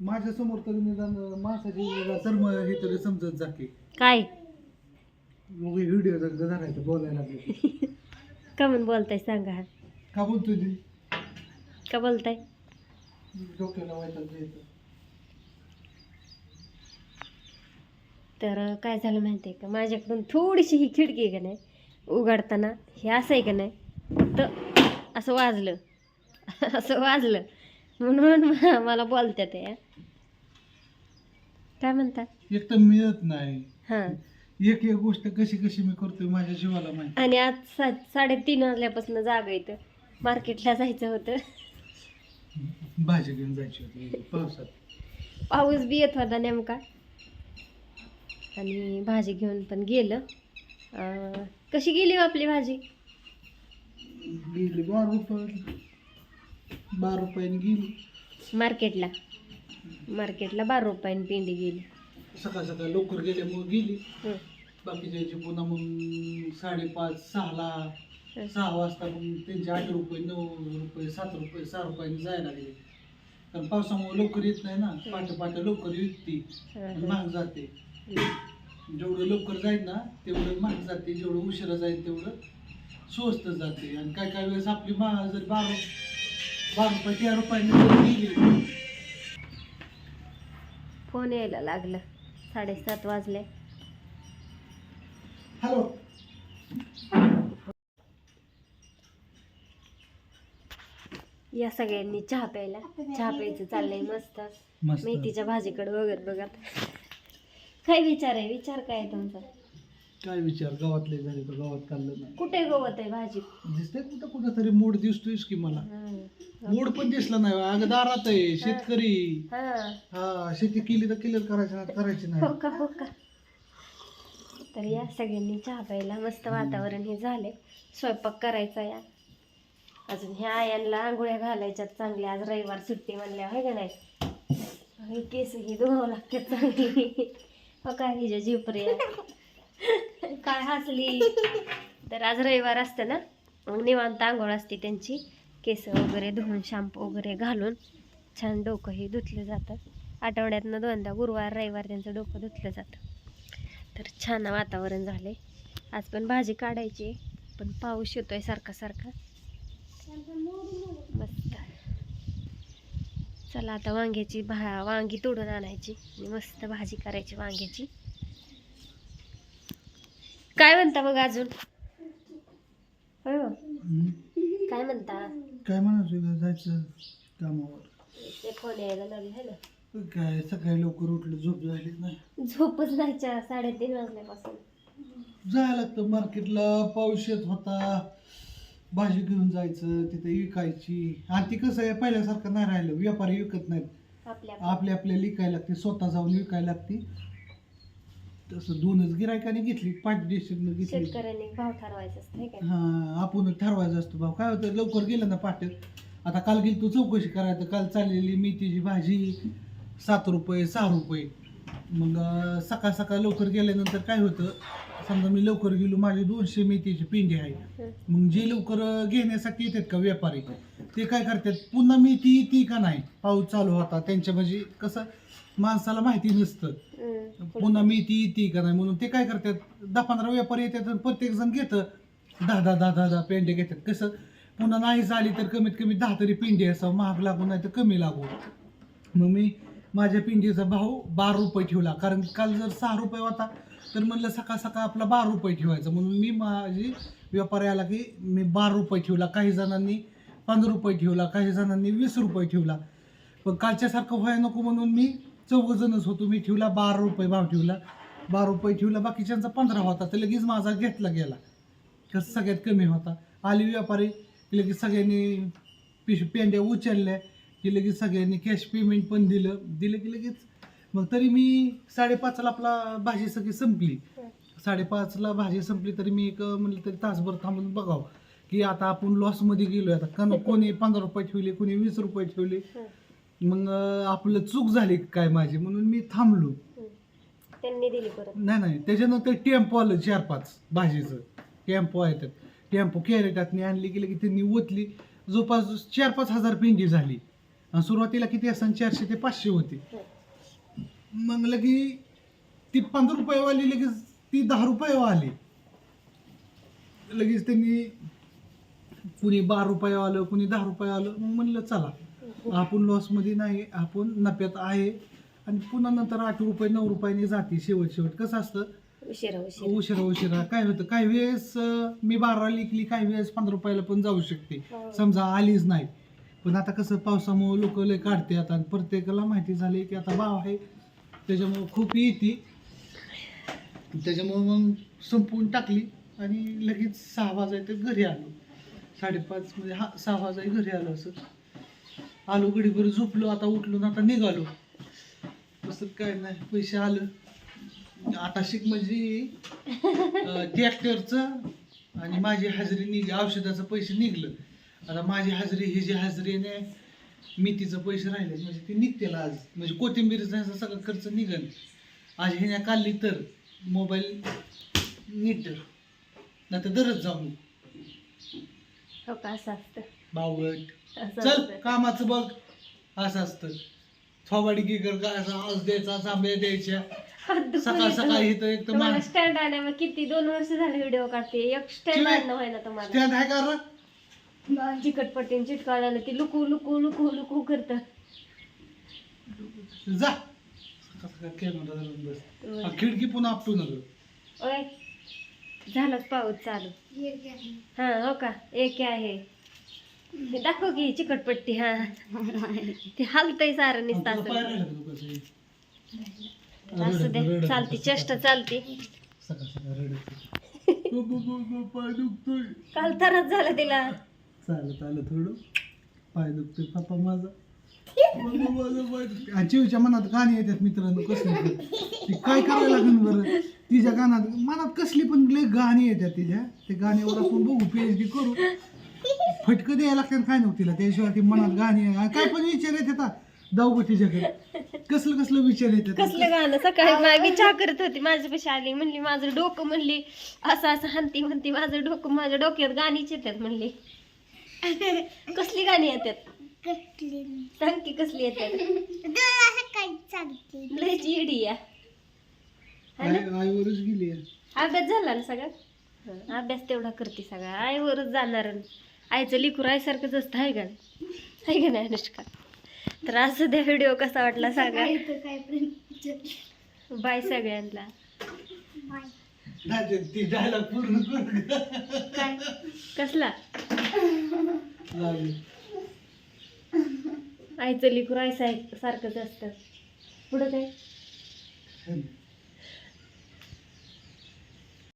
माझ्यासमोर तरी निदान माणसाची हे तरी समजत जाते काय? मग व्हिडिओ धरायचं बोलायला लागले का म्हणून बोलताय सांगा. का बोलतोय ती? का बोलताय? डोक्याला वाईट द्यायचं तर काय झालं माहिती आहे का? माझ्याकडून थोडीशी ही खिडकी आहे का नाही उघडताना हे असं आहे का नाही फक्त असं वाजलं. असं वाजलं. म्हणून मला बोलतात ते काय म्हणतात एक तर मिळत नाही. हां. एक एक गोष्ट कशी कशी मी करतोय माझ्या जीवाला माहिती आणि आज सा साडेतीन वाजल्यापासून जाग येतं मार्केटला जायचं होतं. भाजी घेऊन जायची होती. पावसात. पाऊस बी येत होता नेमका. आणि भाजी घेऊन पण गेलं. अं, कशी गेली हो आपली भाजी? गेली बारा रुपये. बारा रुपयाने गेली. मार्केटला. मार्केटला बारा रुपयाने पिंडी गेली. सकाळ सकाळ लवकर गेल्यामुळे गेली. हं. बाकीच्या पुन्हा मग साडेपाच सहाला. सहा वाजता मग त्यांचे आठ रुपये नऊ रुपये सात रुपये सहा रुपयाने जायला लागले. कारण पावसामुळे लवकर येत नाही ना. पाठ पाठ लवकर विकती. आणि. महाग जाते. जेवढं लवकर जाईल ना तेवढं महाग जाते. जेवढं उशिरा जाईल तेवढं स्वस्त जाते. आणि काय काय वेळेस आपली मा जर बारा बारा रुपये तेरा रुपयाने जर गेली फोन यायला लागलं. साडेसात वाजले. हॅलो. या सगळ्यांनी चहा प्यायला. चहा प्यायचं चाललंय मस्त. मेथीच्या भाजीकडे वगैरे बघत. काय विचार आहे? विचार काय तुमचा? काय विचार? गावातले झाले तर गावात काढलं नाही. कुठे गवत आहे भाजी? दिसतंय कुठं कुठं तरी मोड दिसतोयस की मला. हं. मोड पण दिसला नाही. अगं दारात आहे शेतकरी. हां. हा शेती केली तर केली करायची नाही करायची हो नाही का हो का? तर या सगळ्यांनी चहा प्यायला मस्त वातावरण हे झाले स्वयंपाक करायचा या. अजून ह्या आयांना आंघोळ्या घालायच्यात चांगल्या. आज रविवार सुट्टी म्हणल्या आहे का नाही? आणि केस ही धुवावं लागते चांगली. हो काय हिच्या जीवप्रिया काय हसली. तर आज रविवार असतं ना मग निवांत आंघोळ असते त्यांची. केस वगैरे धुवून शॅम्पू वगैरे घालून छान डोकं हे धुतलं जातं. आठवड्यातनं दोनदा गुरुवार रविवार त्यांचं डोकं धुतलं जातं. तर छान वातावरण झाले आज पण भाजी काढायची आहे, पण पाऊस येतोय सारखा सारखा. मस्त. चला आता वांग्याची भा वांगी तोडून आणायची. आणि मस्त भाजी करायची वांग्याची. काय म्हणता मग अजून? होय हो. काय म्हणता? काय म्हणायचं का जायचं कामावर. ते फोन यायला लागले है ना? काय? सकाळी लवकर उठलं झोप झाली नाही. झोपच नाही चार साडेतीन वाजल्यापासून. जायला लागतं मार्केटला पाऊस येत होता. भाजी घेऊन जायचं तिथे विकायची. आणि ती कसं आहे पहिल्यासारखं नाही राहिलं. व्यापारी विकत नाहीत. आपल्या आपले आपल्या लिकायला लागते स्वतः जाऊन विकायला लागते. तसं दोनच गिरायकाने घेतली पाच डिस्ट्रिक्टनं घेतली. शेतकऱ्यांनी भाव ठरवायचा असतं है हा आपण ठरवायचं असतं भाऊ काय होतं लवकर गेलं ना पाट्यात आता काल गेली तू चौकशी करायचं. काल चाललेली मेथीची भाजी सात रुपये सहा रुपये. मग सकाळ सकाळ लवकर गेल्यानंतर काय होतं? समजा मी लवकर गेलो माझे दोनशे मेथीची पिंडी आहे. मग जे लवकर घेण्यासाठी येतात का व्यापारी? ते काय करतात? पुन्हा मेथी येते का नाही? पाऊस चालू होता. त्यांच्या म्हणजे कसं? माणसाला माहिती नसतं. पुन्हा मेथी येते का नाही? म्हणून ते काय करतात? दहा पंधरा व्यापारी येतात आणि प्रत्येक जण घेतं. दहा दहा दहा दहा दहा पेंडे घेतात. कसं? पुन्हा नाही झाली तर कमीत कमी दहा तरी पिंडी असावं. महाग लागू नाही तर कमी लागू. मग मी माझ्या पिंडीचा भाव बारा रुपये ठेवला. कारण काल जर सहा रुपये होता तर म्हणलं सकाळ सकाळ आपला बारा रुपये ठेवायचा. म्हणून मी माझी व्यापारी आला की मी बारा रुपये ठेवला. काही जणांनी पंधरा रुपये ठेवला काही जणांनी वीस रुपये ठेवला. पण कालच्यासारखं व्हायला नको म्हणून मी चौघजणच होतो. मी ठेवला बारा रुपये भाव ठेवला. बारा रुपये ठेवला बाकीच्यांचा पंधरा होता. तर लगेच माझा घेतला गेला. तर सगळ्यात कमी होता. आली व्यापारी लगेच सगळ्यांनी पिश पेंड्या उचलल्या. की लगेच सगळ्यांनी कॅश पेमेंट पण दिलं. दिलं की लगेच. मग तरी मी साडेपाचला आपला भाजी सगळी संपली. साडेपाचला भाजी संपली तरी मी एक म्हणलं तरी तासभर थांबून बघावं. की आता आपण लॉसमध्ये गेलो आता कन कोणी पंधरा रुपये ठेवले कोणी वीस रुपये ठेवले. मग आपलं चूक झाली काय माझी? म्हणून मी थांबलो. त्यांनी दिली परत. नाही नाही. त्याच्यानंतर टेम्पो आलं चार पाच भाजीचं. टेम्पो येतात टेम्पो कॅरेटातनी आणली गेली की त्यांनी ओतली. जवळपास चार पाच हजार पिंडी झाली. आणि सुरुवातीला किती असताना चारशे ते पाचशे होती. हो. मग लगी ती पंधरा रुपयेवाली लगेच ती दहा रुपये आली लगेच त्यांनी कुणी बारा रुपये आलं कुणी दहा रुपये आलं मग म्हणलं चला आपण लॉसमध्ये नाही आपण नफ्यात आहे. आणि पुन्हा नंतर आठ रुपये नऊ रुपयाने जाते शेवट शेवट. कसं असतं? उशिरा उशिरा. उशिरा काय होतं? काही वेळेस मी बारा लिखली काही वेळेस पंधरा रुपयाला पण जाऊ शकते. हो. समजा आलीच नाही. पण आता कसं पावसामुळं लोक लय काढतात आणि प्रत्येकाला माहिती झाली की आता भाव आहे. त्याच्यामुळं खूप येते. त्याच्यामुळं मग संपवून टाकली आणि लगेच सहा वाजायचं घरी आलो. साडेपाच म्हणजे हा सहा वाजाय घरी आलो असं. आलो गडीभर झोपलो आता उठलो ना आता निघालो. तसं काय नाही पैसे आलं. आता शिक म्हणजे ट्रॅक्टरचं आणि माझी हजेरी निघ औषधाचं पैसे निघलं. आता माझी हजेरी ही जी हजेरीने मेथीचं पैसे राहिले म्हणजे ते निघतील आज. म्हणजे कोथिंबीरचा ह्याचा सगळा खर्च निघल आज ह्याने काढली तर मोबाईल नीट. नाही तर दरच जाऊ हो का? असं असतं. बावट असं चल असतं. कामाचं बघ. असं असतं. थोबाडी गिगर का असा आवाज द्यायचा जांभळ्या द्यायच्या. हात दुखून सकाळ येतो. सकाळी इथं एक तर तुम्हाला स्टँड आल्यावर किती? दोन वर्ष झाले व्हिडिओ काढते. एक स्टँड. आणणं व्हायला तुम्हाला. स्टँड आहे का रे चिकटपट्टीने चिटकावल्यानं ती लुकू लुकू लुकू लुकू करत जा. खिडकी पुन्हा आपटू नका. ओय झालंच पाऊस चालू. हा हो का? एक आहे. दाखव की चिकटपट्टी हा. ते हलतय सारं निसतं असं. का दे चालती चेष्टा चालती. काल तरच झालं तिला. चालत आलं थोडं. पाय दुखतोय पप्पा माझा. चिवच्या मनात गाणी येतात मित्रांनो कसली काय करायला लागेल बरं? तिच्या गाण्यात मनात कसली पण लय गाणी येतात तिच्या. ते गाण्यावर आपण बघू पीएच डी करू. फटकं द्यायला लागतात काय नव्हतं तिला. त्याशिवाय ती मनात गाणी काय पण विचार येतात गं तिच्याकडे कसलं कसलं विचार येतात. कसलं गाणं? सकाळी मा- मी चहा करत होती. माझ्यापाशी आली. म्हणली माझं डोकं म्हणली असं असं हंती म्हणती माझं डोकं माझ्या डोक्यात गाणीच येतात म्हणली. कसली गाणी येतात? सांग की कसली येतात? लय चिडी या. आई आईवरच गेली आहे. अभ्यास झाला ना सगळा? हं, अभ्यास तेवढा करते सगळा. आईवरच जाणार आईचं लिकूर आईसारखंच असतं आहे का नाही? आहे का नाही अनुष्का? तर असं द्या व्हिडिओ कसा वाटला सांगा. बाय सगळ्यांना. नाही ते- ती डायलॉग पूर्ण कर. काय? कसला? आईचं लिकूर आई सारखंच असतं. पुढं काय?